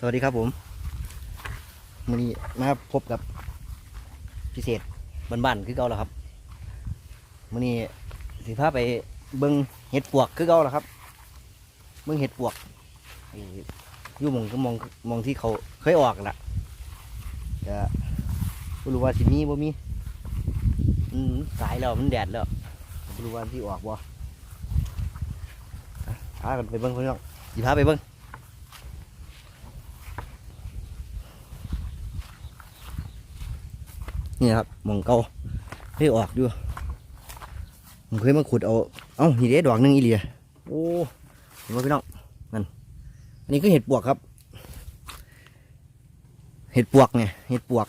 สวัสดีครับผมวันนี้มาพบกับพิเศษบ้านๆคือเก่าแล้วครับวันนี้สิพาไปเบิ้งเห็ดปวกคือเก่าแล้วครับ เบิ้งเห็ดปวกอยู่มองก็มองมองที่เขาเคยออกล่ะจะไม่รู้ว่าสิมีบ่มีอืมสายแล้วมันแดดแล้วไม่รู้ว่าที่ออกบ่อะพากันไปเบิ้งพี่น้องสิพาไปเบิ้ง นี่ครับหมองเก่าให้ออกด้วยผมเคยมาขุดเอา เอ้านี่เด้ดดอกหนึ่งอีเลียโอ้เห็นไหมพี่น้องนั่นอันนี้คือเห็ดปวกครับ เห็ดปวกไงเห็ดปวก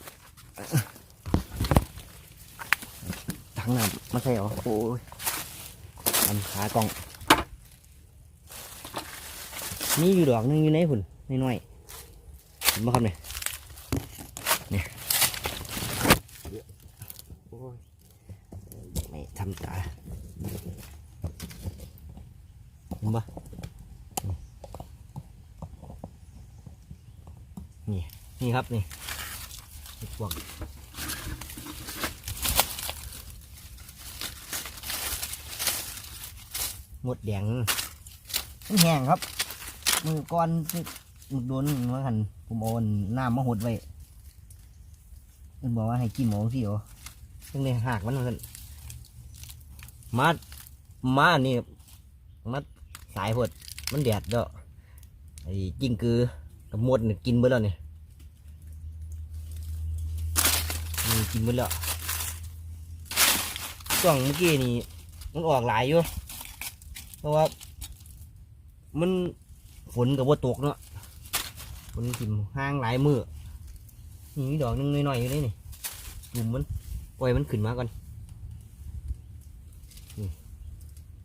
ทั้งน้ำมาใช่เหรอโอ้ยอันขากล่อง นี่อยู่ดอกหนึงอยู่ไหนคุณน้อยๆเห็นไหมครับเนี่ย โอ้ย ไม่ทำตาเห็นปะนี่ นี่ครับนี่พวกหมดแดงมันแห้งครับมือก้อนมึกโดนมาหันผมเอาน้ำมาหดไว้มันบอกว่าให้กินหมูสิโอซึ่งในหากมันมัน มามานี่มาสายพดมันแดดแล้วไอ้จิ้งกือกับมดนี่กินเบิดแล้วนี่นี่กินเบิดแล้วช่วงเมื่อกี้นี่มันออกหลายอยู่เพราะว่า มันฝนกับว่าตกเนาะฝนถิ่มห้างหลายมือนี่มีดอกนึงน้อยๆอยู่นี่นี่กลุ่มมันปล่อยมันขึ้นมาก่อน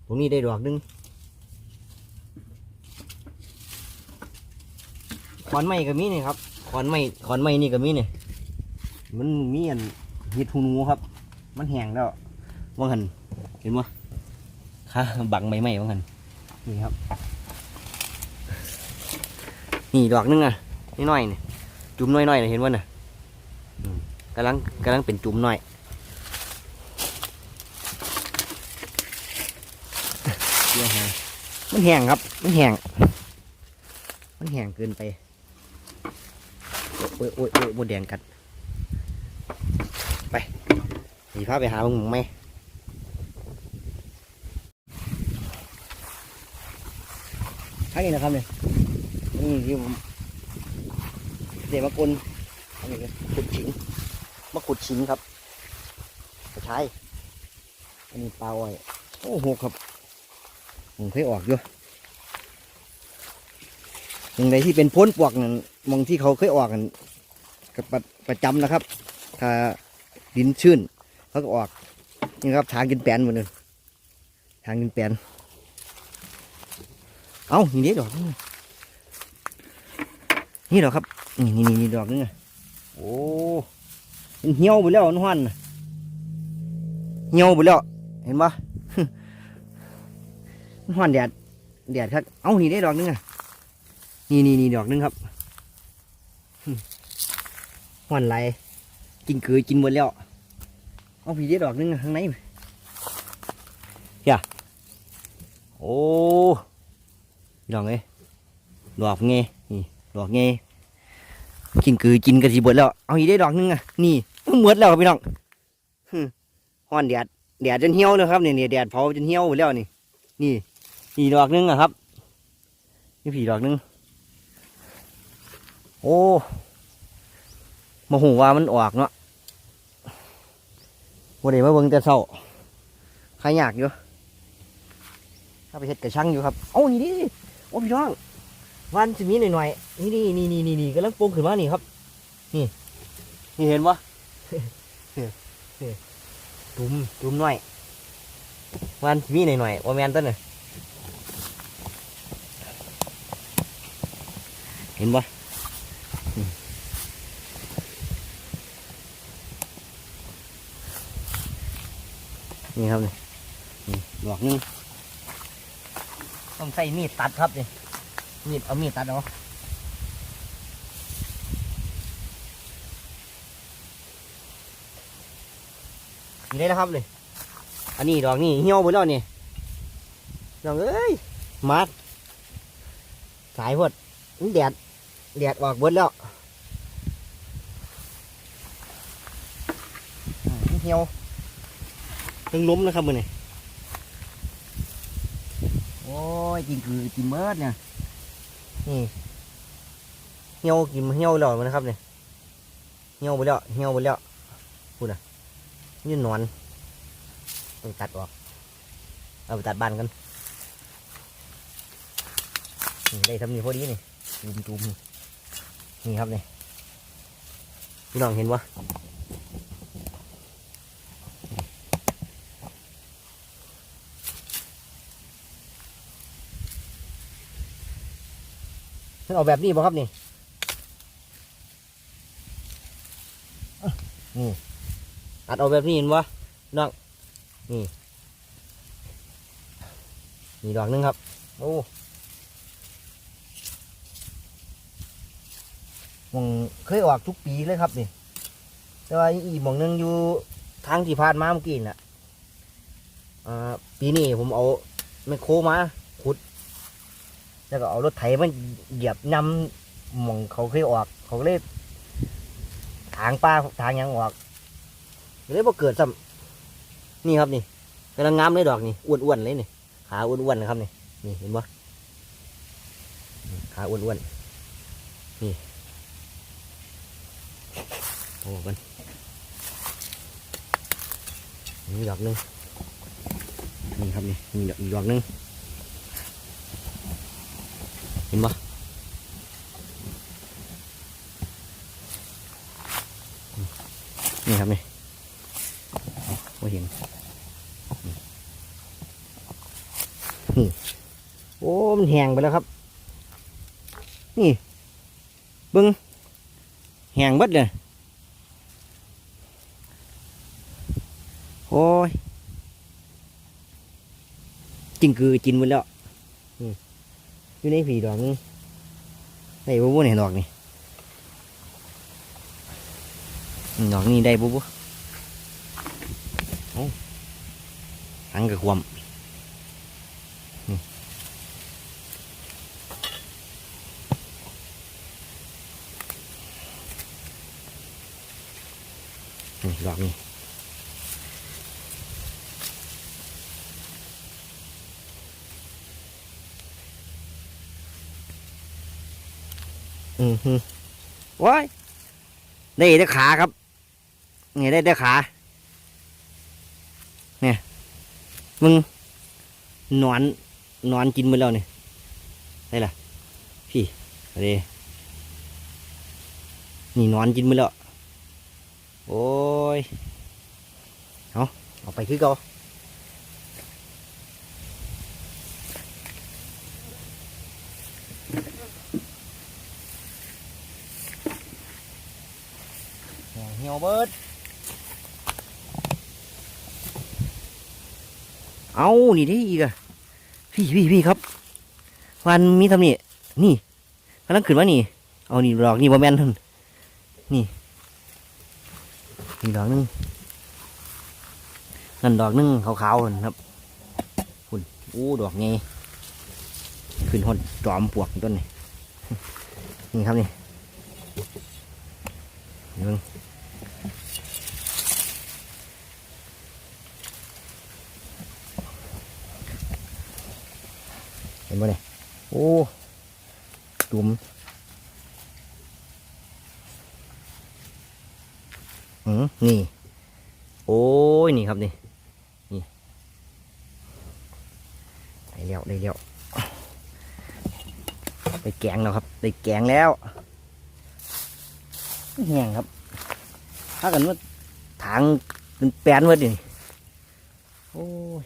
ตรงนี้ได้ดอกหนึงขอนไม้ก็มีนี่ครับขอนไม้ขอนไม้นี่ก็มีนี่มันมีอันเห็ดหูหนูครับ มันแห้งแล้วว่างหันเห็นมั้ค่ะบังใบไม้ว่างหันนี่ครับ นี่ดอกหนึงอะนี่น้อยนี่จุ่มน้อยๆน่ะเห็นว่าน่ะกำลังกำลังเป็นจุ่มน้อย เียหมันแห้งครับ มันแห้งมันแห้งเกินไป โอ้ยโอ้ยโอ้ยบดแดงกัด ไปสีพาไปหามึงไหมทั้งนี้นะครับเนี่ยนี่ที่ผมเดี๋ยวมากลอันนี้ขุดฉิงมาขุดฉิงครับกระชายอันนี้ปลาอ้อย โอ้โหครับ ผมเคยออกอยู่ย่างใดที่เป็นพ้นปวกนั่นมองที่เขาเคยออกกันก็ประประจำนะครับ ถ้าดินชื้นเขาก็ออกนี่ครับทางกินแปนหมดเลยทางกินแปนเอานี่เด็ดดอกนี่ดอกครับนี่นี่นี่ดอกนึงอะโอ้เหี่ยวไปแล้วมันห้อนเหี่ยวไปแล้วเห็นปะ ห้อนแดดแดดครับเอานี่ได้ดอกนึงอะนี่นี่นี่ดอกนึงครับหึห้อนไหลกินคือกินหมดแล้วเอาพี่ได้ดอกนึงอะข้างในอย่าโอ้ดอกไงดอกไงนี่ดอกไงกินคือกินกระสีบดแล้วเอาอีกได้ดอกนึงอะนี่มันหมดแล้วพี่น้องหึห้อนแดดแดดจนเหี่ยวเลยครับเนี่ยแดดเผาจนเหี่ยวหมดแล้วนี่นี่ ผีดอกหนึงอะครับนี่ผีดอกหนึง โอ้มาหูว่ามันออกเนาะวันนี้มาเบิ่งแต่เศร้าใครอยากอยู่ถ้าไปเฮ็ดกระชังอยู่ครับเอ้นี่ดิโอ้พี่น้องวันสิมีหน่อยๆนี่นี่นี่นี่นี่นี่กำลังโป่งขึ้นมานี่ครับ นี่นี่เห็นปะตุ่มตุ่มหน่อยวันสิมีหน่อยๆว่าแมนต้นน่ะ เห็นปะนี่ครับนี่หลอกนึงต้องใช้มีดตัดครับนี่มีดเอามีดตัดเนาะยู่ได้แครับเลยอันนี้ดอกนี่เหี่ยวหมดแล้วนี่ดอกเอ้ยมัดสายพดแดด แดดออกเบิดแล้วอืมเหี่ยวตึงล้มนะครับมือนี่โอ้ยกินคือกินเบิดเนี่ยนี่เหี่ยวกินเหี่ยวแล้วมันนะครับเนี่ยเหี่ยวไปแล้วเหี่ยวไปแล้วพูดนะนี่หนอนต้องตัดออกเอาไปตัดบ้านกันนี่ได้ทำนี่พอดี นี่ครับนี่พี่น้องเห็นวะมันออกแบบนี้ป่ครับนี่นี่ตัดออกแบบนี้เห็นวะน้องนี่นี่ดอกนึงครับ โอ้ มองเคยออกทุกปีเลยครับนี่ แต่ว่าอีกหมองหนึงอยู่ทางที่ผ่านมาเมื่อกี้น่ะปีนี้ผมเอาแมโครมาขุด แล้วก็เอารถไถมันเหยียบนำหมองเขาเคยออก เขาเลยทางป้าทางยังออกเลยบ่เกิดซ้ำนี่ครับนี่กำลังงามเลยดอกนี่อ้วนๆเลยนี่ขาอ้วนๆนะครับนี่นี่เห็นปะขาอ้วนๆนี่ โอ้กันนี่ดอกหนึงนี่ครับนี่มีดอกอีกดอกหนึงเห็นปะนี่ครับนี่ว่าเห็นนี่โอ้มันแห้งไปแล้วครับ นี่บิ้งแห้งบัดเลย โอ้ยจิงคือจินหมดแล้วอยู่ในผีดอกนึงได้บุบุเนี่ยดอกนี่อืมดอกนี้ได้บุบุโอ้หังกับความนี่นี่ดอกนี้ อือฮึว้ายได้ได้ขาครับ นี่ได้ได้ขา เนี่ย มึงหนอนหนอนกินหมดแล้วเนี่ยได้ล่ะ พี่เอาเดนี่หนอนกินหมดแล้ว โอ้ย เอาเอาไปคือเก่า หี่ยวเบิด เอานี่ได้อีกอะพี่พี่พี่ครับวันมีทำนี่นี่กำลังขึ้นมานี่ เอานี่ดอกนี่บ่แมนหั่นนี่นี่ดอกนึงนั่นดอกนึงขาวๆนครับคุณอู้ดอกไงขึ้นหดจอมปลวกต้นนี่นี่ครับนี่นี่เบิ่งเห็นบ่เนี่ยโอ้ตุ่มอืมนี่ โอ้ย นี่ครับนี่ นี่ ได้แล้วได้แล้วได้แกงแล้วครับ ได้แกงแล้วแห้งครับ ถ้ากันว่าทางเป็นแปนเว่าดิโอ้ย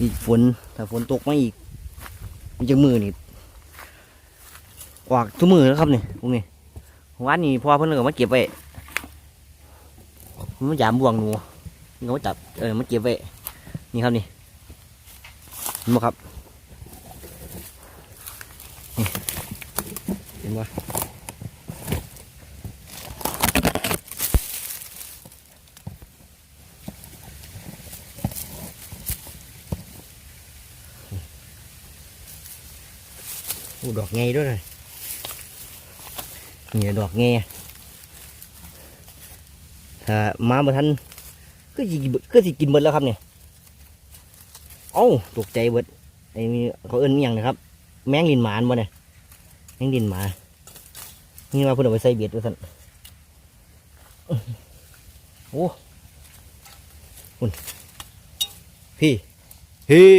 อีกฝน ถ้าฝนตกมาอีก จะมือนี่ออกทุกมือแล้วครับนี่พวกนี้วันนี้พอเพิ่นก็มาเก็บไว้มันยามบ่วงหนูมันก็มาจับเออมันเก็บไว้นี่ครับนี่เห็นบ่ครับนี่เห็นไหม อู้ดอกไงด้วยนะนี่ดอกไงถ้ามาบ่ทันก็สิก็สิกินเบิดแล้วครับเนี่ยเอ้าตกใจเบิดไอ้นี่เขาเอิ้นอิหยังนะครับ แมงลินหมานบ่เนี่ยแมงลินหมา นี่ว่าเพิ่นเอาไปใส่เบ็ดด้ว่าซั่นโอ้คุณพี่พี่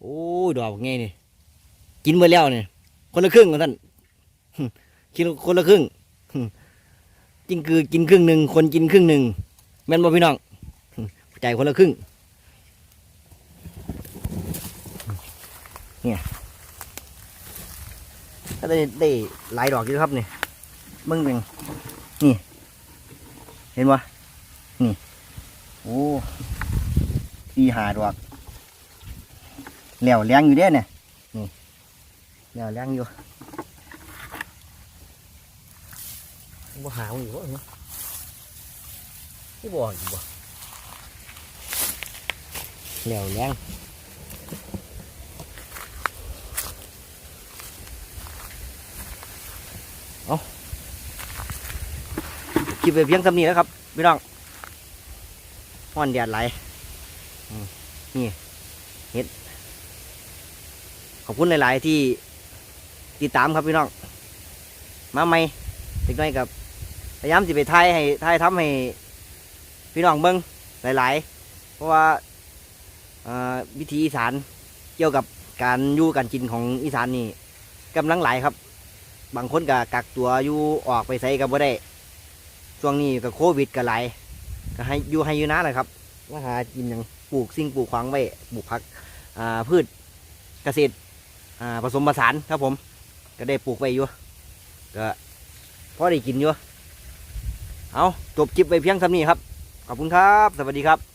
โอ้ยดอกไงนี่กินไปแล้วเนี่ย คนละครึ่งว่านกินคนละครึ่งจริงคือกินครึ่งหนึ่งคนกินครึ่งหนึ่งแม่นบ่พี่น้องใจคนละครึ่ง เนี่ยก็ได้ได้หลายดอกอยู่ครับเนี่ยเบิ่งเป็นนี่ เห็นบ่นี่โอ้สี่หาดอกเหลวแรงอยู่เด้เนี่ย เดี๋ยวเลี้ยงอยู่บ่หาอยู่บ่เหรอที่บ่อยู่บ่เลี้ยวเลี้ยงเอาคลิปไปเพียงสำนี้แล้วครับพี่น้องห้อนแดดไหลายอืมนี่เห็ดขอบคุณหลาย ๆ ที่ ติดตามครับพี่น้อง มาใหม่เล็กน้อยกับพยายามสิไปถ่ายให้ถ่ายทำให้พี่น้องเบิ้งหลาย ๆ เพราะว่าอ่อวิธีอีสานเกี่ยวกับการอยู่การกินของอีสานนี่กำลังหลายครับ บางคนก็กักตัวอยู่ออกไปใส่กับบ่ได้ช่วงนี้ก็โควิดก็หลายก็ให้อยู่ให้อยู่นะแหละครับว่าหากินอย่างปลูกสิ่งปลูกขวางไว้ปลูกผักอ่าพืชเกษตรอ่าผสมผสานครับผม ก็ได้ปลูกไปอยู่ก็พอได้กินอยู่เอาจบคลิปไปเพียงเท่านี้ครับ ขอบคุณครับ สวัสดีครับ